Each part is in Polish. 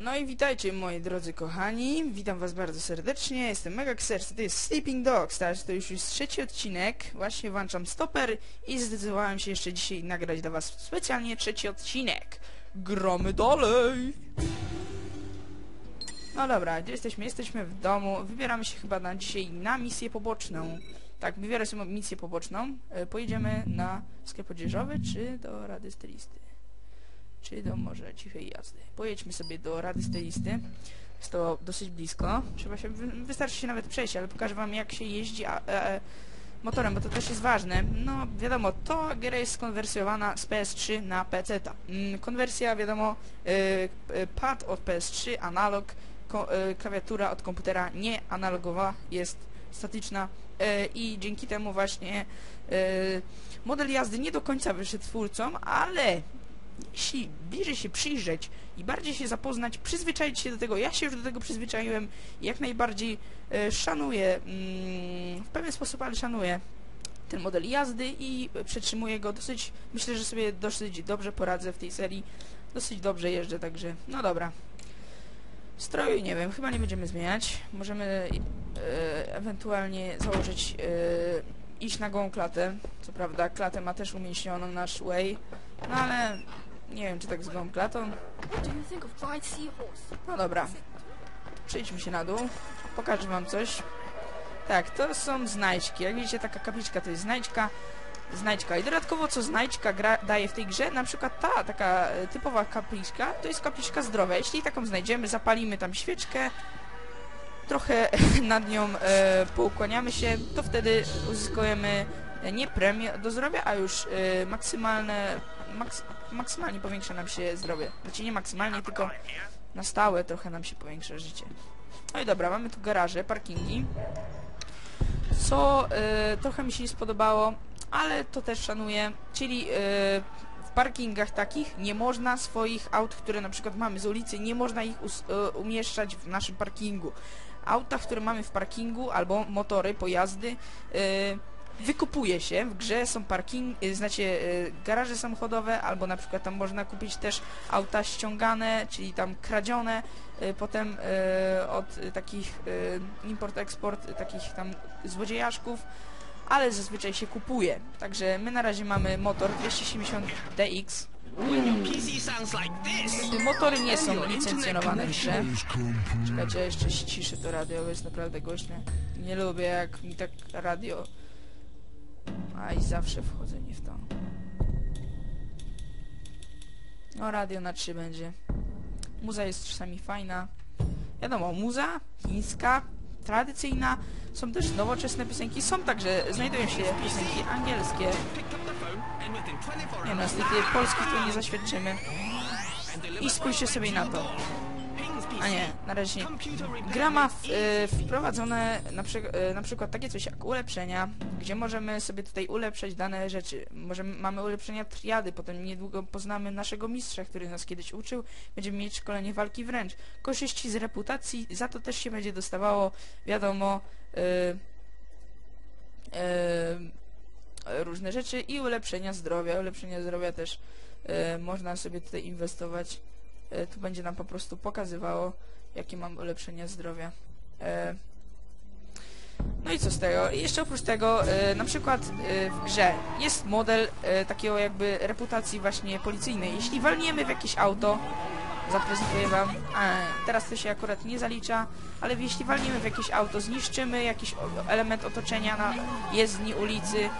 No i witajcie moi drodzy kochani, witam was bardzo serdecznie, jestem Mega Xers, to jest Sleeping Dogs, teraz to już jest trzeci odcinek, właśnie włączam stoper i zdecydowałem się jeszcze dzisiaj nagrać dla was specjalnie trzeci odcinek. Gromy dalej! No dobra, gdzie jesteśmy? Jesteśmy w domu, wybieramy się chyba na dzisiaj na misję poboczną. Tak, wybierę sobie misję poboczną, e, pojedziemy na sklep odzieżowy czy do Rady Stylisty? Czy do może cichej jazdy. Pojedźmy sobie do Rady Stylisty. Jest to dosyć blisko. Trzeba się, wy- wystarczy się nawet przejść, ale pokażę wam jak się jeździ a, e, motorem, bo to też jest ważne. No wiadomo, to gra jest skonwersjowana z PS3 na PC. -ta. Mm, konwersja wiadomo, y, y, pad od PS3, analog, y, klawiatura od komputera nie analogowa, jest statyczna i dzięki temu właśnie model jazdy nie do końca wyszedł twórcom, ale jeśli bliżej się przyjrzeć i bardziej się zapoznać, przyzwyczaić się do tego, ja się już do tego przyzwyczaiłem i jak najbardziej e, szanuję, mm, w pewien sposób, ale szanuję ten model jazdy i przetrzymuję go dosyć, myślę, że sobie dosyć dobrze poradzę w tej serii, dosyć dobrze jeżdżę, także no dobra. Stroju nie wiem, chyba nie będziemy zmieniać, możemy e, ewentualnie założyć, e, iść na gołą klatę, co prawda klatę ma też umieśnioną nasz way, no ale nie wiem, czy tak z gołą klatą. What do you think of dried seahorse? No dobra. Przejdźmy się na dół. Pokażę wam coś. Tak, to są znajdźki. Jak widzicie, taka kapliczka to jest znajdźka. Znajdźka. I dodatkowo, co znajdźka gra, daje w tej grze, na przykład ta, taka e, typowa kapliczka, to jest kapliczka zdrowia. Jeśli taką znajdziemy, zapalimy tam świeczkę, trochę nad nią e, poukłaniamy się, to wtedy uzyskujemy e, nie premię do zdrowia, a już e, maksymalne, maks, maksymalnie powiększa nam się zdrowie. Znaczy nie maksymalnie, tylko na stałe trochę nam się powiększa życie. No i dobra, mamy tu garaże, parkingi. Co e, trochę mi się nie spodobało, ale to też szanuję, czyli e, w parkingach takich nie można swoich aut, które na przykład mamy z ulicy, nie można ich e, umieszczać w naszym parkingu. Auta, które mamy w parkingu, albo motory, pojazdy, e, wykupuje się. W grze są parking, e, znacie, e, garaże samochodowe, albo na przykład tam można kupić też auta ściągane, czyli tam kradzione, e, potem od takich import-eksport, takich tam złodziejaszków, ale zazwyczaj się kupuje. Także my na razie mamy motor 270 DX. Motory nie są licencjonowane w grze. Czekajcie, ja jeszcze ściszę to radio, bo jest naprawdę głośne. Nie lubię jak mi tak radio... Aj, zawsze wchodzę nie w to. No, radio na 3 będzie. Muza jest czasami fajna. Wiadomo, muza chińska, tradycyjna. Są też nowoczesne piosenki. Są także, znajdują się piosenki angielskie. picked up the phone and within 24 Nie no, niestety polskich tu nie zaświadczymy. I spójrzcie sobie na to. A nie, na razie Gra ma w, e, wprowadzone na, przy, e, na przykład takie coś jak ulepszenia, gdzie możemy sobie tutaj ulepszać dane rzeczy. Możemy, mamy ulepszenia triady, potem niedługo poznamy naszego mistrza, który nas kiedyś uczył. Będziemy mieć szkolenie walki wręcz. Korzyści z reputacji, za to też się będzie dostawało, wiadomo, e, różne rzeczy i ulepszenia zdrowia. Ulepszenia zdrowia też można sobie tutaj inwestować. E, tu będzie nam po prostu pokazywało, jakie mam ulepszenia zdrowia. E, no i co z tego? I jeszcze oprócz tego, e, na przykład w grze jest model takiego jakby reputacji właśnie policyjnej. Jeśli walniemy w jakieś auto, zaprezentuję wam, teraz to się akurat nie zalicza, ale jeśli walniemy w jakieś auto, zniszczymy jakiś element otoczenia na jezdni, ulicy,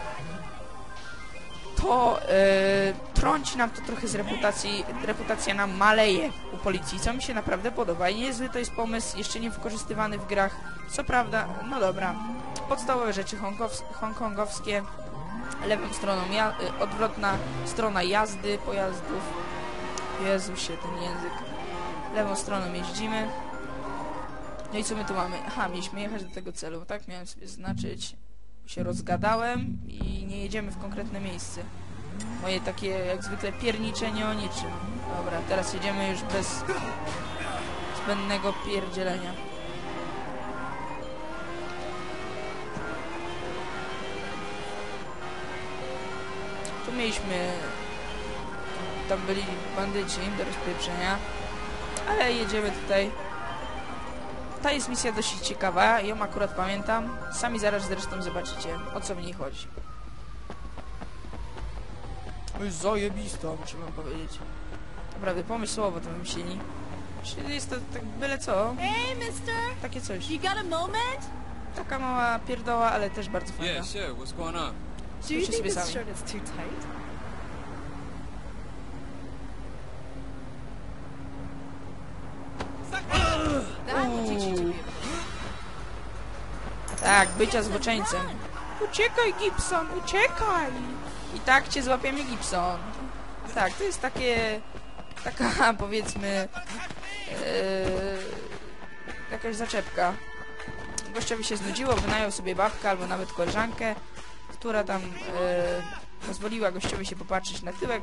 to e, trąci nam to trochę z reputacji, reputacja nam maleje u policji, co mi się naprawdę podoba. I niezły to jest pomysł, jeszcze nie wykorzystywany w grach, co prawda, no dobra, podstawowe rzeczy hongkongowskie, lewą stroną, y, odwrotna strona jazdy pojazdów, Jezu się ten język, lewą stroną jeździmy, no i co my tu mamy? Aha, mieliśmy jechać do tego celu, tak? Miałem sobie znaczyć, się rozgadałem i nie jedziemy w konkretne miejsce. Moje takie jak zwykle pierniczenie o niczym. Dobra, teraz jedziemy już bez zbędnego pierdzielenia. Tu mieliśmy... Tam byli bandyci do rozpieprzenia. Ale jedziemy tutaj. Ta jest misja dość ciekawa, ją akurat pamiętam. Sami zaraz zresztą zobaczycie, o co w niej chodzi. Jest zajebista, muszę wam powiedzieć. Naprawdę, pomysłowo to wymyślili. Czyli jest to tak byle co, Hey, mister! takie coś. You got a moment? Taka mała pierdoła, ale też bardzo fajna. Yeah, sure. What's going on? Do you think sobie this shirt is too tight? That will teach you to be a Tak, bycia zboczeńcem. Uciekaj, Gibson, uciekaj! I tak cię złapiemy, Gibson. Tak, to jest takie... Taka, powiedzmy... Yy, jakaś zaczepka. Gościowi się znudziło, wynajął sobie babkę albo nawet koleżankę, która tam yy, pozwoliła gościowi się popatrzeć na tyłek.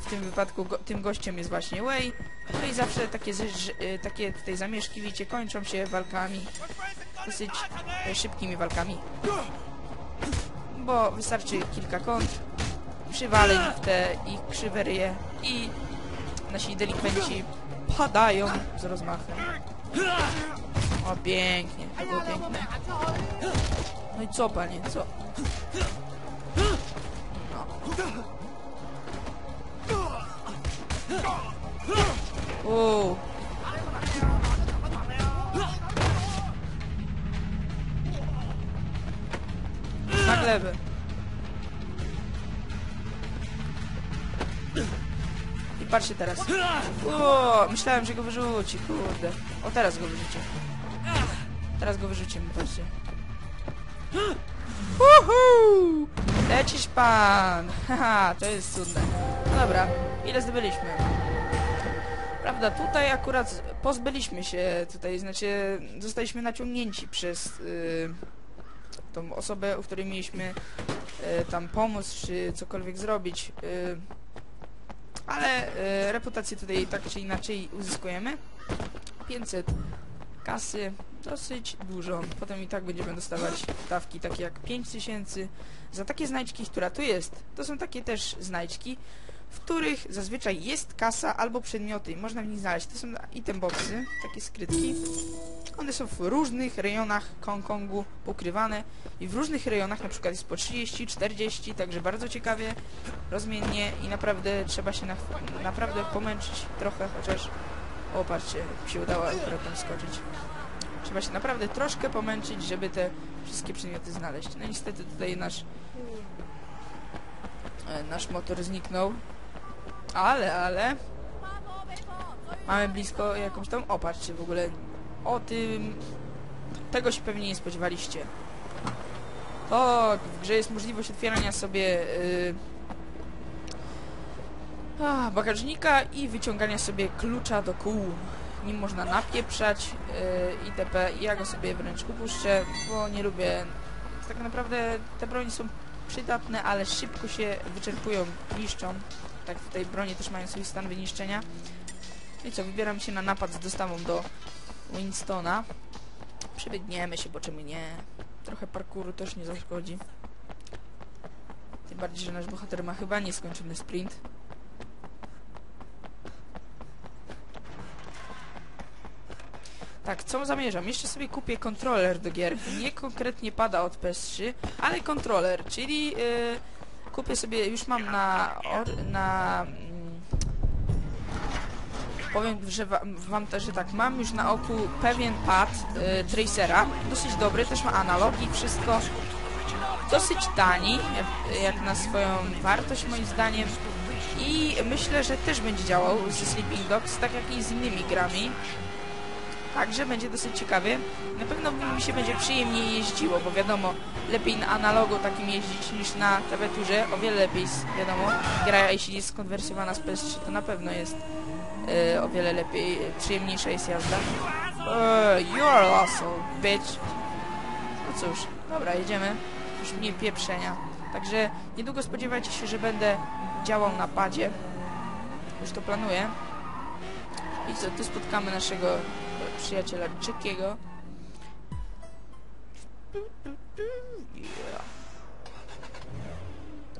W, tym wypadku go, tym gościem jest właśnie Way. No i zawsze takie, yy, takie tutaj zamieszki, wiecie, kończą się walkami dosyć e, szybkimi walkami. Bo wystarczy kilka kont, przywaleń w te ich krzywe ryje i nasi delikwenci padają z rozmachem. O, pięknie, to było piękne. No i co, panie, co? Na glebę. I patrzcie teraz. O, myślałem, że go wyrzuci, kurde. O, teraz go wyrzucię. Teraz go wyrzucimy, patrzcie. Uhu! Lecisz pan! Haha, to jest cudne. No dobra, ile zdobyliśmy? Prawda, tutaj akurat pozbyliśmy się, tutaj znaczy zostaliśmy naciągnięci przez yy, tą osobę, u której mieliśmy e, tam pomóc, czy cokolwiek zrobić. e, ale reputację tutaj tak czy inaczej uzyskujemy. 500 kasy, dosyć dużo. Potem i tak będziemy dostawać dawki takie jak 5000 za takie znajdźki, która tu jest. To są takie też znajdźki, w których zazwyczaj jest kasa albo przedmioty można w nich znaleźć. To są item boxy, takie skrytki. One są w różnych rejonach Hongkongu ukrywane i w różnych rejonach na przykład jest po 30, 40, także bardzo ciekawie, rozmiennie i naprawdę trzeba się na, naprawdę pomęczyć trochę, chociaż o patrzcie, mi się udało akurat tam skoczyć. Trzeba się naprawdę troszkę pomęczyć, żeby te wszystkie przedmioty znaleźć. No niestety tutaj nasz e, nasz motor zniknął. Ale, ale mamy blisko jakąś tam, o patrzcie w ogóle o tym... Tego się pewnie nie spodziewaliście. Tak, w grze jest możliwość otwierania sobie yy, a, bagażnika i wyciągania sobie klucza do kół. Nim można napieprzać yy, itp. Ja go sobie wręcz upuszczę, bo nie lubię... Tak naprawdę te broni są przydatne, ale szybko się wyczerpują, niszczą. Tak, w tej broni też mają swój stan wyniszczenia. I co, wybieram się na napad z dostawą do Winstona. Przebiegniemy się, bo czemu nie? Trochę parkouru też nie zaszkodzi. Tym bardziej, że nasz bohater ma chyba nieskończony sprint. Tak, co zamierzam? Jeszcze sobie kupię kontroler do gier. Nie konkretnie pada od PS3, ale kontroler, czyli yy, kupię sobie, już mam na, or, na mm, Powiem, że wa wam też, że tak, mam już na oku pewien pad y, Tracera, dosyć dobry, też ma analogi, wszystko dosyć tani, jak, jak na swoją wartość moim zdaniem i myślę, że też będzie działał ze Sleeping Dogs, tak jak i z innymi grami. Także będzie dosyć ciekawie. Na pewno mi się będzie przyjemniej jeździło, bo wiadomo, lepiej na analogu takim jeździć niż na klawiaturze. O wiele lepiej, wiadomo, gra jeśli jest skonwersowana z PS3, to na pewno jest e, o wiele lepiej, przyjemniejsza jest jazda. Uh, you're awesome, bitch. No cóż, dobra, jedziemy. Już mniej pieprzenia. Także niedługo spodziewajcie się, że będę działał na padzie. Już to planuję. I co, tu spotkamy naszego przyjaciela Czekiego. Yeah.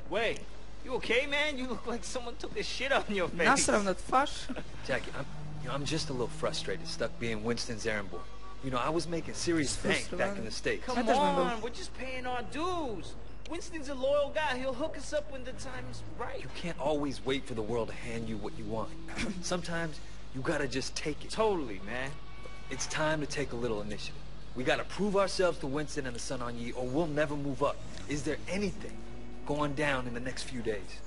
Wait, you okay, man? You look like someone took a shit on your face. Nasrał na twarz. Jackie, I'm, You know, I'm just a little frustrated, stuck being Winston's errand boy. You know, I was making serious bank back in the States. Come też bym był. on, we're just paying our dues. Winston's a loyal guy. He'll hook us up when the time's right. You can't always wait for the world to hand you what you want. Sometimes you gotta just take it. Totally, man. It's time to take a little initiative. We gotta prove ourselves to Winston and the Sun On Yi, or we'll never move up. Is there anything going down in the next few days?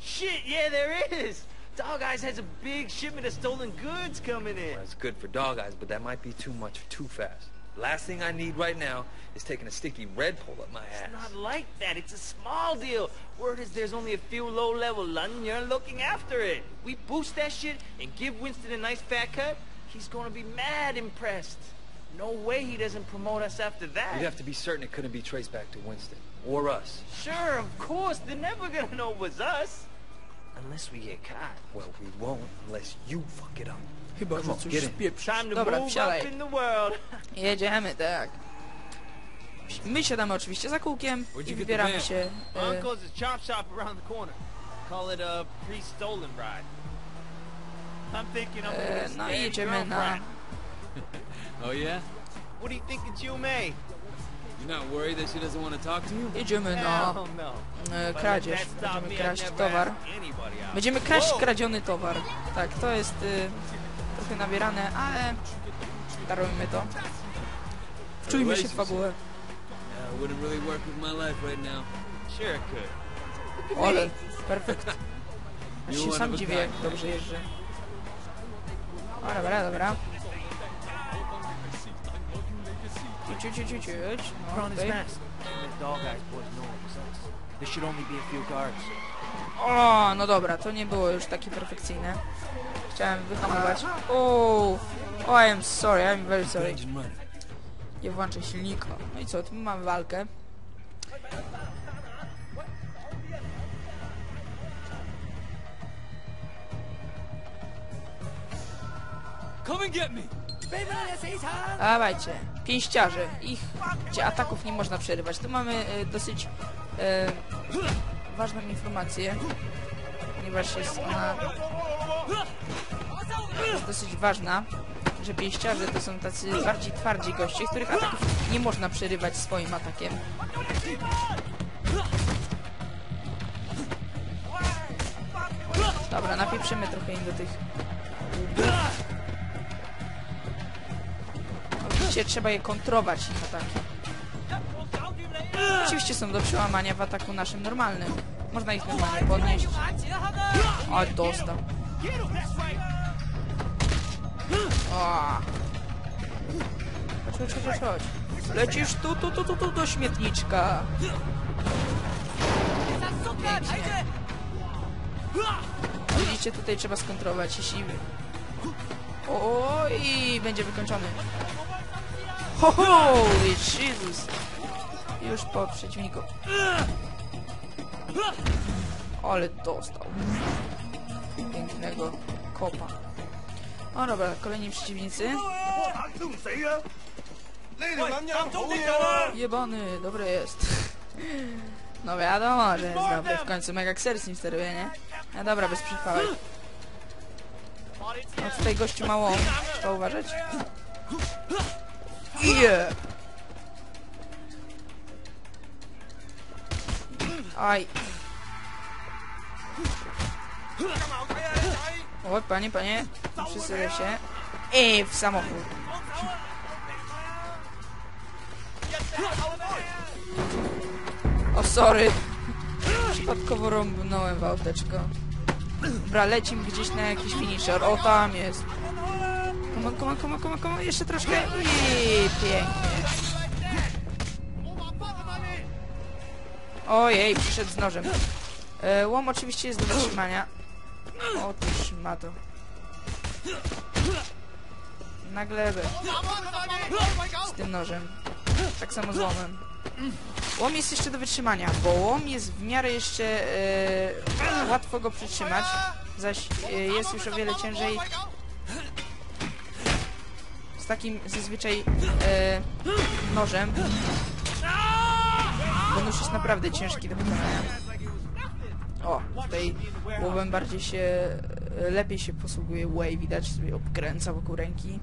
Shit, yeah, there is. Dog Eyes has a big shipment of stolen goods coming in. Well, it's good for dog eyes, but that might be too much too fast. Last thing I need right now is taking a sticky red pole up my ass. It's not like that. It's a small deal. Word is there's only a few low-level Londoners looking after it. We boost that shit and give Winston a nice fat cut. He's gonna be mad impressed. No way he doesn't promote us after that. You'd have to be certain it couldn't be traced back to Winston. Or us. Sure, of course. They're never gonna know it was us. Unless we get caught. Well, we won't unless you fuck it up. Chyba, Come że on, coś get in. spieprzysz. Time to Dobra, move wsiadaj. up in the world. Jedziemy, tak. My siadamy oczywiście za kółkiem Where'd i you the wybieramy się... E, uncle's a chop shop around the corner. Call it a pre-stolen ride. E, no i jedziemy na... Oh yeah? What do you think of Jiu Mei? You're not worried that she doesn't want to talk to you? Jedziemy na Hell no. e, kradzież. Będziemy kraść towar. Będziemy kraść kradziony towar. Tak, to jest y, trochę nabierane, ale darujmy to. Wczujmy się w fabułę. Yeah, wouldn't really work with my life right now. Sure it could. Ale, perfekt. Aż You się one sam of a dziwię, kind. jak dobrze jeżdżę. Dobra, dobra. Ciu, ciu, ciu, ciu, ciu. No, tutaj. O, no dobra, to nie było już takie perfekcyjne. Chciałem wyhamować. O, oh, I am sorry, I'm very sorry. Nie włączę silnika. No i co, tu mamy walkę. Dawajcie, pięściarze. Ich gdzie ataków nie można przerywać. Tu mamy e, dosyć e, ważną informację, ponieważ jest ona jest dosyć ważna, że pięściarze to są tacy bardziej twardzi goście, których ataków nie można przerywać swoim atakiem. Dobra, napieprzymy trochę im do tych Oczywiście trzeba je kontrować ich ataki. Oczywiście są do przełamania w ataku naszym normalnym. Można ich normalnie podnieść. O, dostał. Chodź, chodź, chodź, chodź. Lecisz tu, tu, tu, tu, tu do śmietniczka. Pięknie. Widzicie, tutaj trzeba skontrować, jeśli... O, i będzie wykończony. Ho, holy Jesus! Już po przeciwniku. Ale dostał. Pięknego kopa. O dobra, kolejni przeciwnicy. Jebany, dobry jest. No wiadomo, że jest dobry. W końcu Mega z nim steruje, nie? No dobra, bez przypałek. No tutaj gościu mało. Trzeba uważać. Yeah. Aj. O, panie, panie. Przysyłę się. Ej, w samochód. O, sorry. Przypadkowo rąbnąłem w auteczko. Dobra, lecimy gdzieś na jakiś finisher. O, tam jest. Come on, come on, come on, come on, come on. Jeszcze troszkę i pięknie. Ojej, przyszedł z nożem. E, łom oczywiście jest do wytrzymania. Otóż ma to. Na glebę. Z tym nożem. Tak samo z łomem. Łom jest jeszcze do wytrzymania, bo łom jest w miarę jeszcze e, łatwo go przytrzymać, zaś e, jest już o wiele ciężej takim zazwyczaj e, nożem, bo nóż jest naprawdę ciężki do wykonania. O, tutaj łomem bardziej się e, lepiej się posługuje Way, widać sobie obkręca wokół ręki.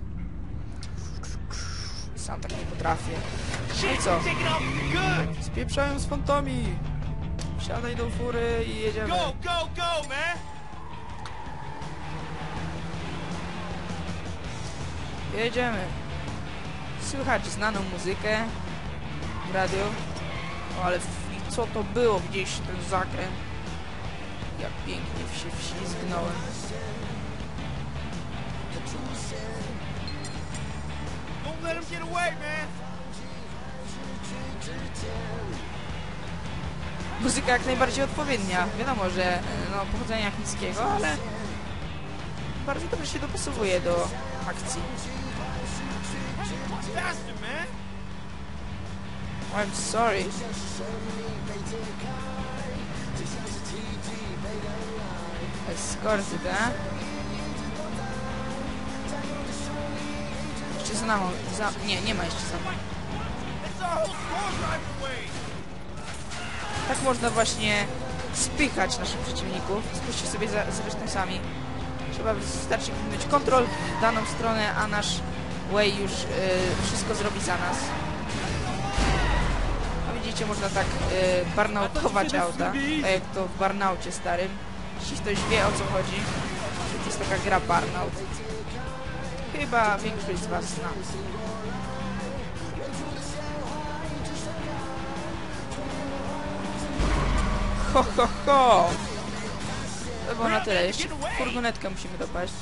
Sam tak nie potrafię. No co? Spieprzają z fantami! Wsiadaj do fury i jedziemy. Go, go, go, man. Jedziemy. Słychać znaną muzykę w radiu. O, ale co to było gdzieś ten zakręt? Jak pięknie się wślizgnąłem. Don't let him get away, man. Muzyka jak najbardziej odpowiednia. Wiadomo, że no, pochodzenia chińskiego, ale bardzo dobrze się dopasowuje do akcji. I'm sorry. Eskorty, tak? Jeszcze za nami. Za... Nie, nie ma jeszcze za nami. Tak można właśnie spychać naszych przeciwników. Spójrzcie sobie za, zresztą sami. Trzeba wystarczy kliknąć kontrol w daną stronę, a nasz Way już y, wszystko zrobi za nas. A widzicie, można tak y, barnautować auta, tak jak to w barnaucie starym. Jeśli ktoś wie o co chodzi, to jest taka gra barnaut. Chyba większość z was zna. Ho, ho, ho! To na tyle. Jeszcze furgonetkę musimy dopaść.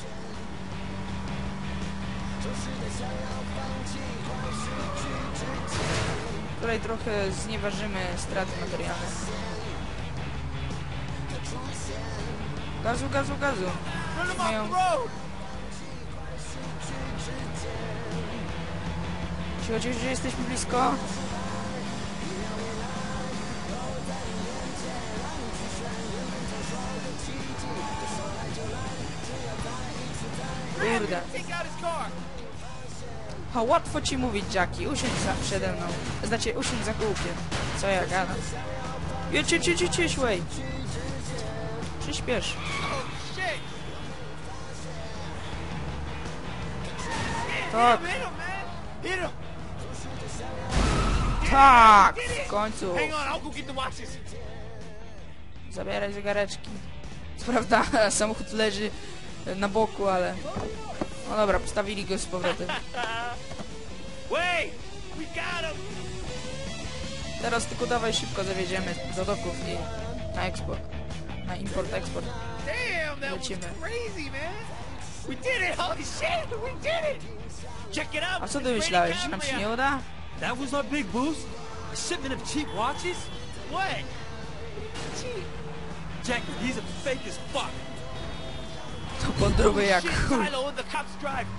Tutaj trochę znieważymy straty materialne. Gazu, gazu, gazu. Mają-. Jeśli chodzi, że jesteśmy blisko. Ha, łatwo ci mówić, Jackie. Usiądź za, przede mną. Znaczy, usiądź za kółkiem. Co ja gadam? Jedź, jedź, jedź, jedź, jedź. Przyspiesz. Tak, tak! W końcu. Zabieraj zegareczki. Co prawda, samochód leży na boku, ale... No dobra, postawili go z powrotem. Teraz tylko dawaj szybko zawieziemy do doków i na eksport. Na that was Lecimy. A co ty myślałeś, że nam się nie uda? That was our big boost? A shipment of cheap watches? What? Jackie, he's a fake as fuck. To podróby jak chuj.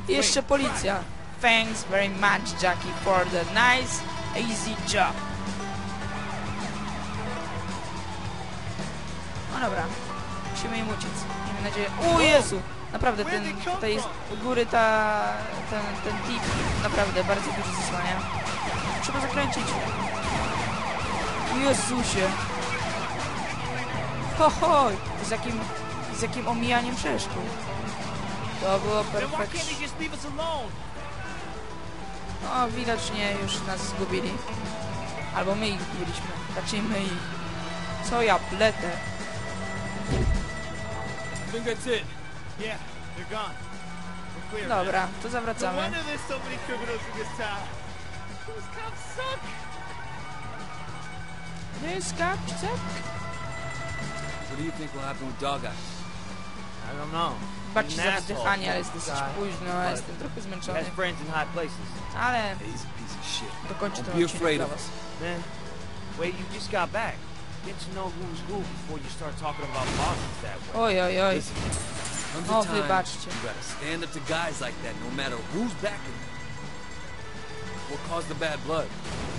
I jeszcze policja. Thanks very much, Jackie, for the nice, easy job. No dobra, musimy im uciec. Miejmy nadzieję... O Jezu! Naprawdę, ten, tutaj jest u góry ta... ten, ten tip naprawdę bardzo dużo zasłania. Trzeba zakręcić. Jezusie! Ho, ho! Z jakim, z jakim omijaniem przeszkód. To było alone? No, widocznie już nas zgubili. Albo my ich zgubiliśmy. Raczej my ich. Co ja pletę? Dobra, to zawracamy. this cops suck. What do you think will happen with Dog Eyes? I don't know. Baczcie za wzdychanie, ale jest dosyć późno, ja jestem trochę zmęczony. Has friends in high places. Ale He's a piece of shit. dokończę Don't ten be odcinek afraid dla of was. Man, wait, you just got back. Get to know who's who before you start talking about bosses that way. Oj, oj, oj. Listen, comes O, a time wybaczcie. you gotta stand up to guys like that no matter who's backing them. What caused the bad blood?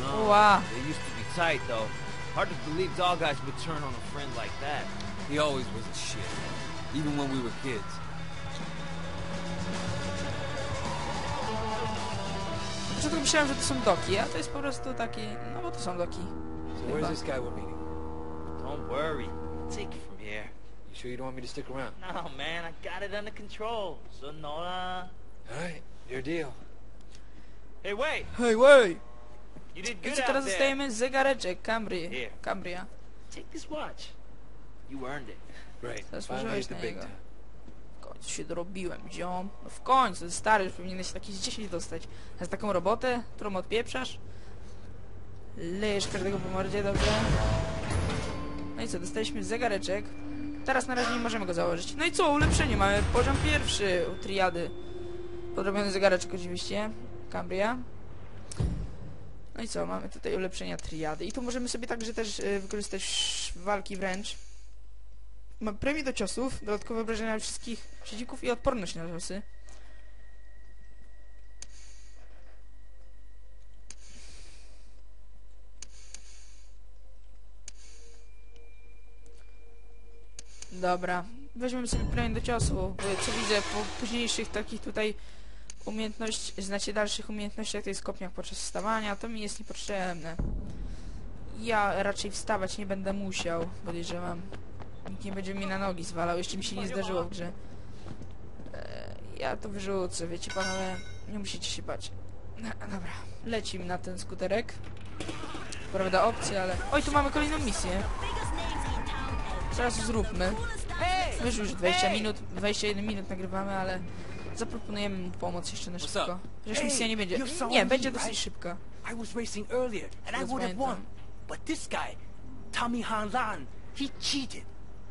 No, Ła. Ah. they used to be tight though. Hard to believe dog guys would turn on a friend like that. He always was a shit. Even when we were kids. Na początku myślałem, że to są doki, a to jest po prostu taki... No bo to są doki. So where's this guy we're meeting? Don't worry. Take it from here. You Sure you don't want me to stick around? No, man, I got it under control. So, Sonora. Uh, Alright, your deal. Hey, wait! Hey, wait! You did I good co out teraz there. dostajemy zegareczek Cambry. Here. Cambria. Take this watch. You earned it. Zasłużyłeś na niego. W końcu się dorobiłem, ziom. No w końcu, stary, już powinieneś jakieś 10 dostać. A za taką robotę, którą odpieprzasz? Lejesz każdego po mordzie, dobrze? No i co, dostaliśmy zegareczek. Teraz na razie nie możemy go założyć. No i co, ulepszenie mamy. Poziom pierwszy u triady. Podrobiony zegareczek oczywiście. Cambria. No i co, mamy tutaj ulepszenia triady. I tu możemy sobie także też y, wykorzystać walki wręcz. Ma premię do ciosów, dodatkowe obrażenia wszystkich przeciwników i odporność na ciosy. Dobra, weźmiemy sobie premię do ciosów, bo co widzę po późniejszych takich tutaj umiejętności, znacie dalszych umiejętnościach, to jest kopniach podczas wstawania, to mi jest niepotrzebne. Ja raczej wstawać nie będę musiał, podejrzewam. Nikt nie będzie mnie na nogi zwalał, jeszcze mi się nie zdarzyło w grze. E, ja to wyrzucę, wiecie panowie, nie musicie się bać. No, dobra, lecimy na ten skuterek. Prawda opcja, ale... Oj, tu mamy kolejną misję. Zaraz zróbmy. Wiesz już 20 minut, 21 minut nagrywamy, ale zaproponujemy mu pomoc jeszcze na szybko. Chociaż misja nie będzie... Nie, będzie dosyć szybka. I was racing earlier, and I That's would have right, won. Tom. But this guy, Tommy Han Lan, he cheated.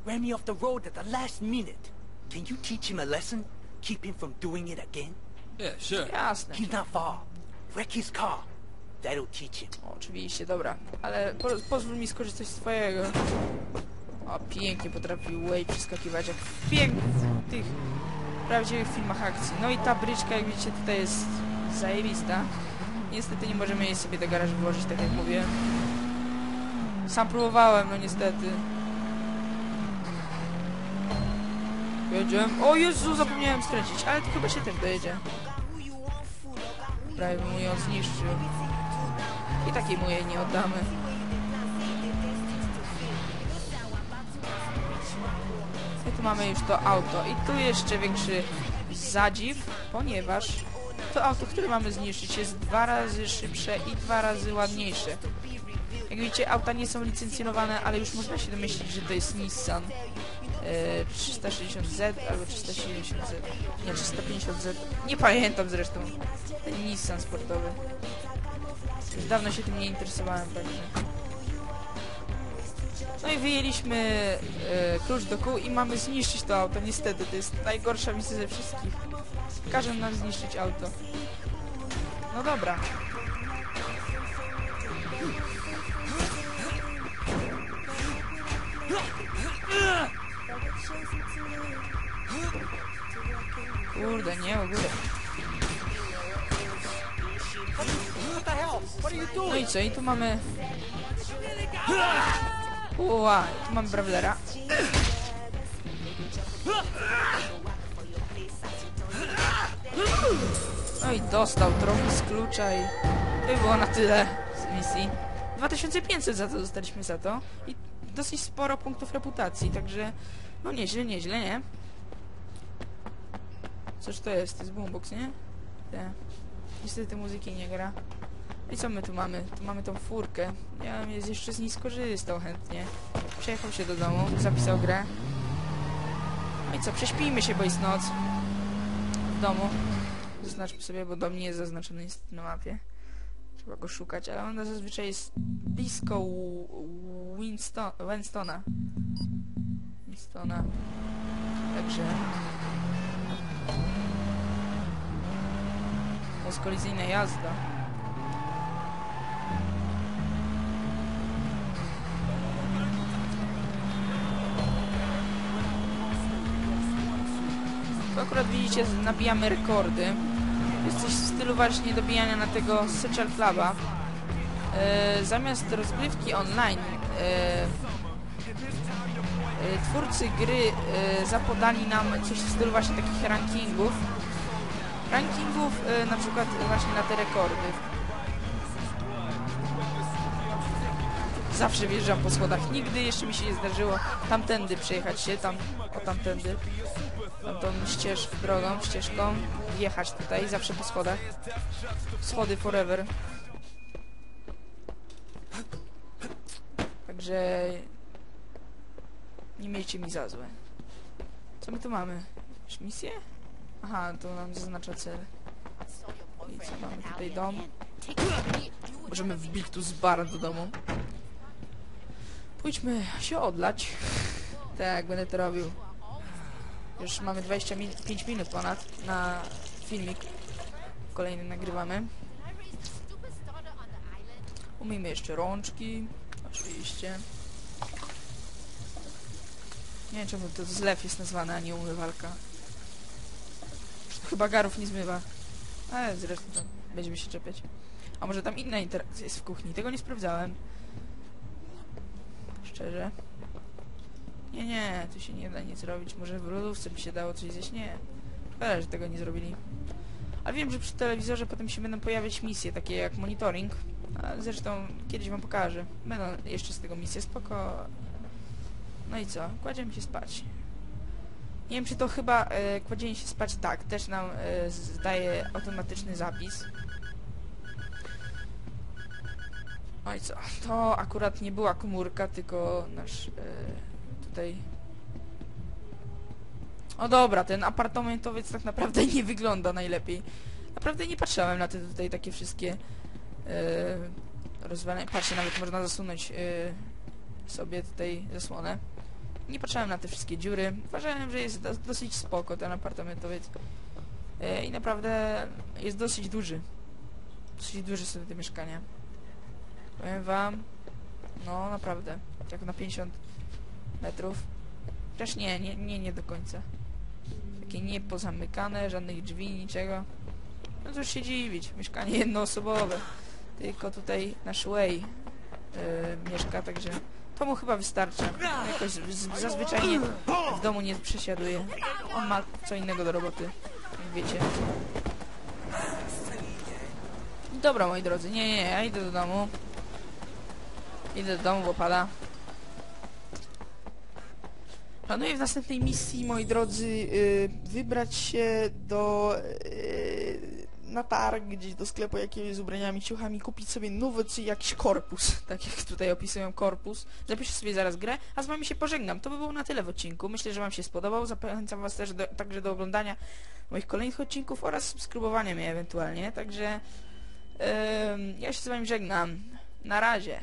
Ran me off the road at the last minute. Can you teach him a lesson? Keep him from doing it again? Yeah, sure. Jasne. He's not far. Wreck his car. That'll teach him. Oczywiście, dobra. Ale po, pozwól mi skorzystać z twojego. O, pięknie potrafił Wade przeskakiwać, jak w pięknych tych prawdziwych filmach akcji. No i ta bryczka, jak widzicie, tutaj jest zajebista. Niestety nie możemy jej sobie do garażu włożyć, tak jak mówię. Sam próbowałem, no niestety. Jedziemy. O Jezu, zapomniałem skręcić, ale to chyba się też dojedzie. Prawie mu ją zniszczył. I takiej mu jej nie oddamy. I tu mamy już to auto. I tu jeszcze większy zadziw, ponieważ to auto, które mamy zniszczyć jest dwa razy szybsze i dwa razy ładniejsze. Jak widzicie, auta nie są licencjonowane, ale już można się domyślić, że to jest Nissan e, 360Z albo 370Z. Nie, 350Z. Nie pamiętam zresztą. Ten Nissan sportowy. Już dawno się tym nie interesowałem także. No i wyjęliśmy e, klucz do kół i mamy zniszczyć to auto. Niestety, to jest najgorsza misja ze wszystkich. Każą nam zniszczyć auto. No dobra. Kurde, nie, u góry. No i co? I tu mamy... Ua, tu mamy Brawlera. No i dostał trochę z klucza i to by było na tyle z misji. 2500 za to dostaliśmy za to i dosyć sporo punktów reputacji, także no nieźle, nieźle, nie? Cóż to jest? To jest boombox, nie? Nie. Niestety muzyki nie gra. I co my tu mamy? Tu mamy tą furkę. Ja bym jest jeszcze z niej skorzystał chętnie. Przejechał się do domu, zapisał grę. No i co? Prześpijmy się, bo jest noc. W domu. Zaznaczmy sobie, bo dom nie jest zaznaczony niestety na mapie. Trzeba go szukać, ale on zazwyczaj jest blisko Winston Winstona. Winstona. Także... Kolizyjna jazda. Tu akurat widzicie, nabijamy rekordy. Jest coś w stylu właśnie dobijania na tego Social Cluba. E, zamiast rozgrywki online twórcy gry e, zapodali nam coś w stylu właśnie takich rankingów. Rankingów e, na przykład właśnie na te rekordy. Zawsze wjeżdżam po schodach. Nigdy jeszcze mi się nie zdarzyło tamtędy przejechać się, tam, o tamtędy. Tamtą ścież, drogą, ścieżką. Jechać tutaj, zawsze po schodach. Schody forever. Także... Nie miejcie mi za złe. Co my tu mamy? Jakąś misję? Aha, to nam zaznacza cel. I co mamy tutaj dom? Możemy wbić tu z bara do domu. Pójdźmy się odlać. Tak, będę to robił. Już mamy 25 minut ponad na filmik. Kolejny nagrywamy. Umyjmy jeszcze rączki. Oczywiście. Nie wiem czemu to zlew jest nazwany, a nie umywalka. Chyba garów nie zmywa. Ale zresztą to będziemy się czepiać. A może tam inna interakcja jest w kuchni? Tego nie sprawdzałem. Szczerze. Nie, nie, tu się nie da nic zrobić. Może w lodówce by się dało coś zjeść? Nie. Szkoda, że tego nie zrobili. Ale wiem, że przy telewizorze potem się będą pojawiać misje, takie jak monitoring. A zresztą kiedyś wam pokażę. Będą jeszcze z tego misje, spoko. No i co? Kładziemy się spać. Nie wiem, czy to chyba e, kładzienie się spać tak, też nam e, zdaje automatyczny zapis. No i co? To akurat nie była komórka, tylko nasz e, tutaj... O dobra, ten apartamentowiec tak naprawdę nie wygląda najlepiej. Naprawdę nie patrzyłem na te tutaj takie wszystkie rozwalenia. Patrzcie, nawet można zasunąć e, sobie tutaj zasłonę. Nie patrzyłem na te wszystkie dziury. Uważałem, że jest do, dosyć spoko ten apartamentowiec. E, I naprawdę jest dosyć duży. Dosyć duże są te mieszkania. Powiem wam, no naprawdę, jak na 50 metrów. Chociaż nie, nie, nie, nie do końca. Takie niepozamykane, żadnych drzwi, niczego. No cóż się dziwić, mieszkanie jednoosobowe. Tylko tutaj nasz Way yy, mieszka, także to mu chyba wystarcza. Jakoś zazwyczaj w domu nie przesiaduje. On ma co innego do roboty, jak wiecie. Dobra, moi drodzy, nie, nie, ja idę do domu. Idę do domu, bo pada. Planuję w następnej misji, moi drodzy, yy, wybrać się do... Yy, na targ, gdzieś do sklepu jakiegoś z ubraniami, ciuchami, kupić sobie nowy czy jakiś korpus, tak jak tutaj opisują korpus. Zapiszę sobie zaraz grę, a z wami się pożegnam. To by było na tyle w odcinku. Myślę, że wam się spodobał. Zachęcam was też do, także do oglądania moich kolejnych odcinków oraz subskrybowania mnie ewentualnie. Także yy, ja się z wami żegnam. Na razie.